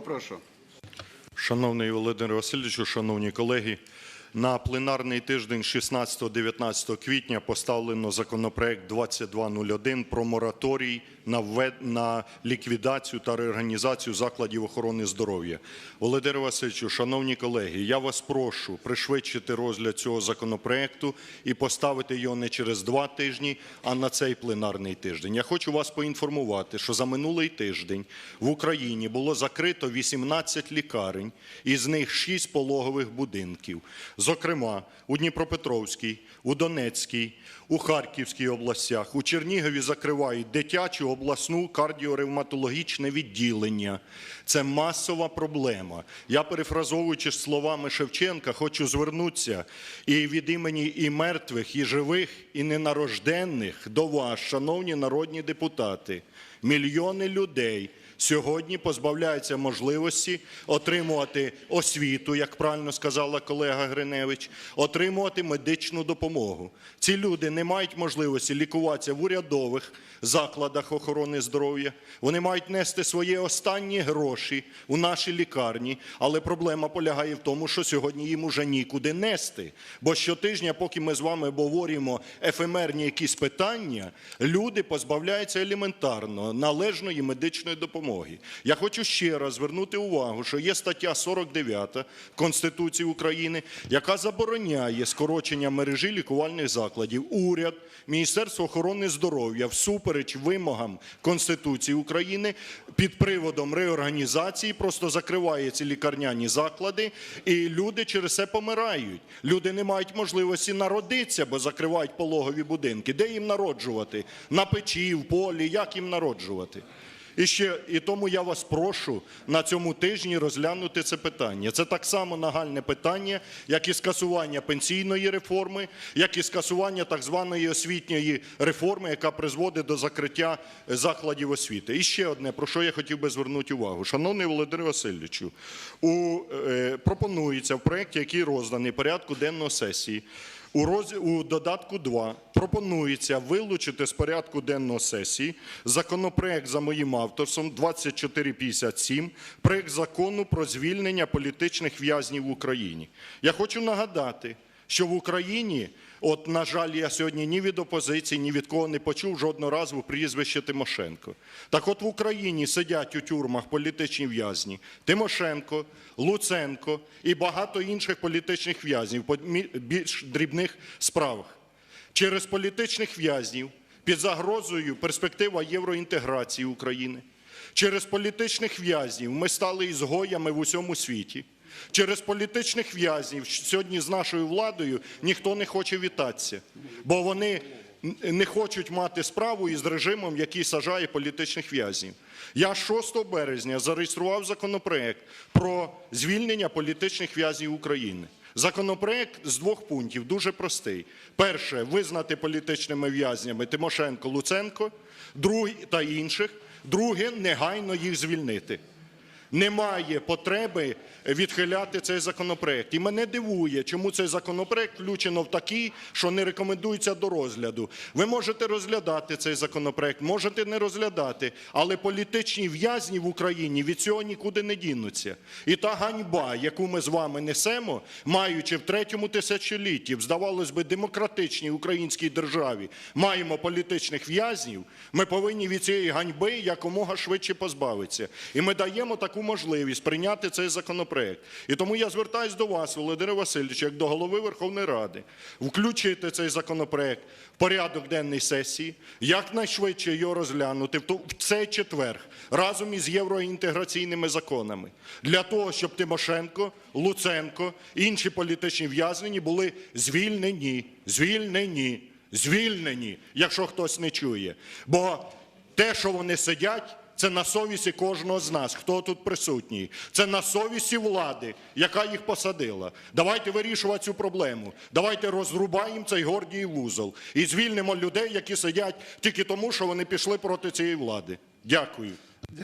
Прошу. Шановний Володимир Васильовичу, шановні колеги, на пленарний тиждень 16-19 квітня поставлено законопроект 2201 про мораторій на, ліквідацію та реорганізацію закладів охорони здоров'я. Володимир Васильовичу, шановні колеги, я вас прошу пришвидшити розгляд цього законопроекту і поставити його не через два тижні, а на цей пленарний тиждень. Я хочу вас поінформувати, що за минулий тиждень в Україні було закрито 18 лікарень, із них 6 пологових будинків. Зокрема, у Дніпропетровській, у Донецькій, у Харківській областях, у Чернігові закривають дитячу обласну кардіоревматологічне відділення. Це масова проблема. Я, перефразовуючи словами Шевченка, хочу звернутися і від імені і мертвих, і живих, і ненарожденних до вас, шановні народні депутати. Мільйони людей сьогодні позбавляються можливості отримувати освіту, як правильно сказала колега Гриневич, отримувати медичну допомогу. Ці люди не мають можливості лікуватися в урядових закладах охорони здоров'я. Вони мають нести свої останні гроші у наші лікарні, але проблема полягає в тому, що сьогодні їм уже нікуди нести. Бо щотижня, поки ми з вами обговорюємо ефемерні якісь питання, люди позбавляються елементарно належної медичної допомоги. Я хочу ще раз звернути увагу, що є стаття 49 Конституції України, яка забороняє скорочення мережі лікувальних закладів. Уряд, Міністерство охорони здоров'я всупереч вимогам Конституції України під приводом реорганізації просто закриває ці лікарняні заклади, і люди через це помирають. Люди не мають можливості народитися, бо закривають пологові будинки. Де їм народжувати? На печі, в полі, як їм народжувати? І ще і тому я вас прошу на цьому тижні розглянути це питання. Це так само нагальне питання, як і скасування пенсійної реформи, як і скасування так званої освітньої реформи, яка призводить до закриття закладів освіти. І ще одне, про що я хотів би звернути увагу. Шановний Володимир Васильовичу, у, е, пропонується в проєкті, який розданий порядку денного сесії, у, роз... у додатку 2 пропонується вилучити з порядку денного сесії законопроект за моїм авторством 2457, проект закону про звільнення політичних в'язнів в Україні. Я хочу нагадати, що в Україні, от, на жаль, я сьогодні ні від опозиції, ні від кого не почув жодного разу прізвище Тимошенко. Так от в Україні сидять у тюрмах політичні в'язні Тимошенко, Луценко і багато інших політичних в'язнів по більш дрібних справах. Через політичних в'язнів під загрозою перспектива євроінтеграції України. Через політичних в'язнів ми стали ізгоями в усьому світі. Через політичних в'язнів сьогодні з нашою владою ніхто не хоче вітатися, бо вони не хочуть мати справу із режимом, який сажає політичних в'язнів. Я 6 березня зареєстрував законопроект про звільнення політичних в'язнів України. Законопроект з двох пунктів дуже простий. Перше визнати політичними в'язнями Тимошенко, Луценко, другий та інших. Друге негайно їх звільнити. Немає потреби відхиляти цей законопроект. І мене дивує, чому цей законопроект включено в такий, що не рекомендується до розгляду. Ви можете розглядати цей законопроект, можете не розглядати, але політичні в'язні в Україні від цього нікуди не дінуться. І та ганьба, яку ми з вами несемо, маючи в третьому тисячолітті, здавалось би, демократичній українській державі, маємо політичних в'язнів, ми повинні від цієї ганьби якомога швидше позбавитися. І ми даємо таку можливість прийняти цей законопроект. І тому я звертаюся до вас, Володимир Васильович, як до голови Верховної Ради, включити цей законопроект в порядок денний сесії, якнайшвидше його розглянути в цей четвер разом із євроінтеграційними законами, для того, щоб Тимошенко, Луценко, інші політичні в'язнені були звільнені, звільнені, звільнені, якщо хтось не чує. Бо те, що вони сидять, це на совісті кожного з нас, хто тут присутній. Це на совісті влади, яка їх посадила. Давайте вирішувати цю проблему. Давайте розрубаємо цей гордій вузол і звільнимо людей, які сидять тільки тому, що вони пішли проти цієї влади. Дякую.